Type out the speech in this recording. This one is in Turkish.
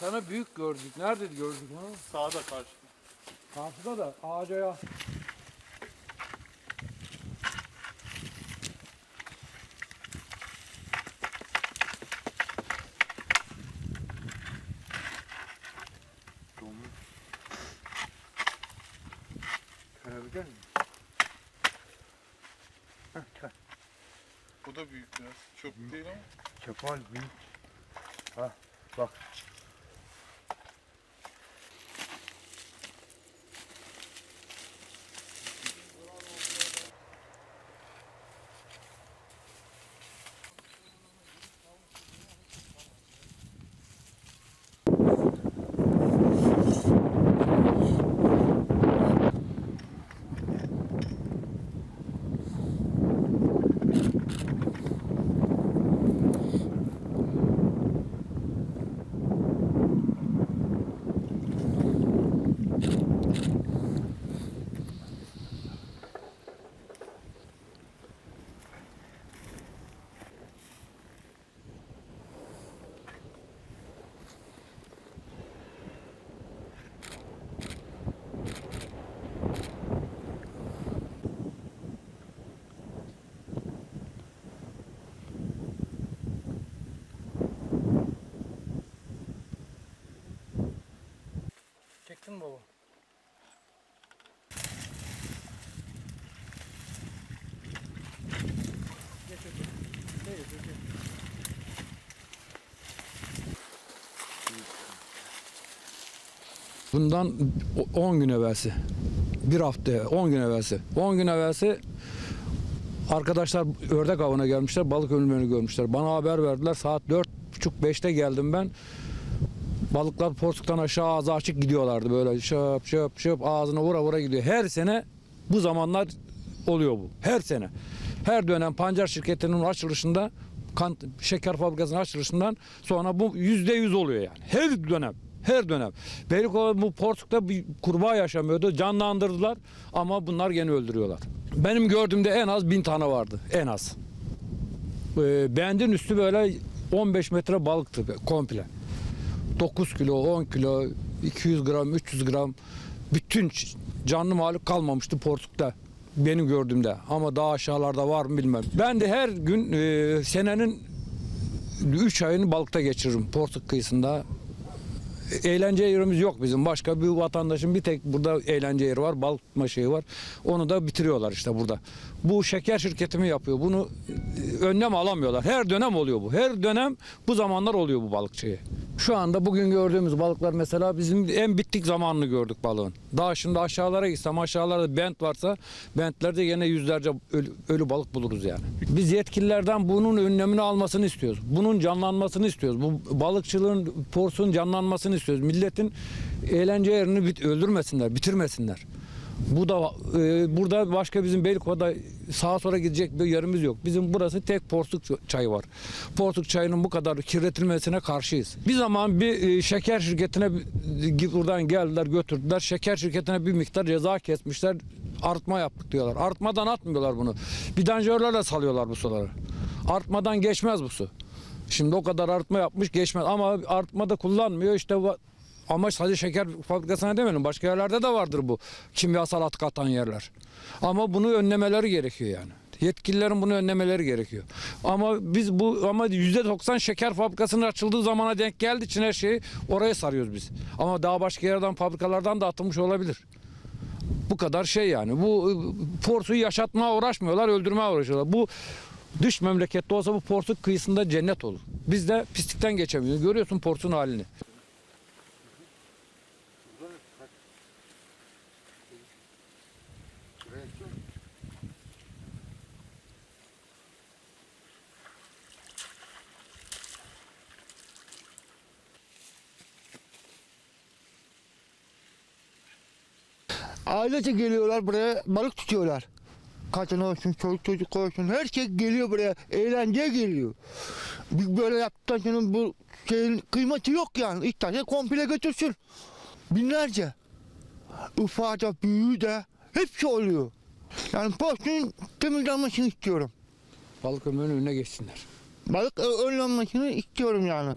Sana büyük gördük. Nerede gördük ha? Sağda karşıda. Karşıda da ağaca yaslanmış. Ya. Görebilecek misin? Heh, gel. Bu da büyük biraz. Çok değil ama. Kefal büyük. Ha bak. Bundan 10 gün evvelsi. Bir hafta, 10 gün evvelsi. 10 gün evvelsi arkadaşlar ördek avına gelmişler. Balık ölümlerini görmüşler. Bana haber verdiler. Saat 4.30-5'te geldim ben. Balıklar porsuktan aşağı ağzı açık gidiyorlardı böyle şöp şöp şöp ağzına vura vura gidiyor. Her sene bu zamanlar oluyor bu. Her sene. Her dönem pancar şirketinin açılışında kan, şeker fabrikasının açılışından sonra bu yüzde yüz oluyor yani. Her dönem. Her dönem. Beylikova bu porsukta bir kurbağa yaşamıyordu. Canlandırdılar ama bunlar gene öldürüyorlar. Benim gördüğümde en az bin tane vardı. En az. Ee, bendin üstü böyle 15 metre balıktı komple. 9 kilo, 10 kilo, 200 gram, 300 gram bütün canlı mağlup kalmamıştı porsukta benim gördüğümde. Ama daha aşağılarda var mı bilmem. Ben de her gün e, senenin 3 ayını balıkta geçiririm porsuk kıyısında. Eğlence yerimiz yok bizim. Başka bir vatandaşın bir tek burada eğlence yeri var. Balık tutma şeyi var. Onu da bitiriyorlar işte burada. Bu şeker şirketi mi yapıyor? Bunu e, önlem alamıyorlar. Her dönem oluyor bu. Her dönem bu zamanlar oluyor bu balıkçıyı. Şu anda bugün gördüğümüz balıklar mesela bizim en bittik zamanını gördük balığın. Daha şimdi aşağılara gitsem aşağılarda bent varsa bentlerde yine yüzlerce ölü, ölü balık buluruz yani. Biz yetkililerden bunun önlemini almasını istiyoruz. Bunun canlanmasını istiyoruz. Bu balıkçılığın porsun canlanmasını istiyoruz. Milletin eğlence yerini bit- öldürmesinler, bitirmesinler. Bu da e, burada başka bizim Beylikova'da sağa sola gidecek bir yerimiz yok. Bizim burası tek porsuk çayı var. Porsuk çayının bu kadar kirletilmesine karşıyız. Bir zaman bir e, şeker şirketine bir- buradan geldiler götürdüler. Şeker şirketine bir miktar ceza kesmişler. Artma yaptık diyorlar. Artmadan atmıyorlar bunu. Bidanjörlerle salıyorlar bu suları. Artmadan geçmez bu su. Şimdi o kadar artma yapmış geçmez ama artmada kullanmıyor işte ama sadece şeker fabrikasına demeyelim. Başka yerlerde de vardır bu kimyasal atık atan yerler. Ama bunu önlemeleri gerekiyor yani. Yetkililerin bunu önlemeleri gerekiyor. Ama biz bu ama %90 şeker fabrikasının açıldığı zamana denk geldiği için her şeyi oraya sarıyoruz biz. Ama daha başka yerden fabrikalardan da atılmış olabilir. Bu kadar şey yani. Bu porsuyu yaşatmaya uğraşmıyorlar, öldürmeye uğraşıyorlar. Bu dış memlekette olsa bu porsuk kıyısında cennet olur. Biz de pislikten geçemiyoruz. Görüyorsun porsun halini. Ailece geliyorlar buraya balık tutuyorlar. Kadın olsun, çocuk çocuk olsun. Herkes geliyor buraya. Eğlence geliyor. Bir Böyle yaptıktan sonra bu şeyin kıymeti yok yani. İsterse komple götürsün. Binlerce. ufağı da, büyüğü de hepsi oluyor. Yani postun temizlenmesini istiyorum. Balık önüne geçsinler. Balık ö- önlenmesini istiyorum yani.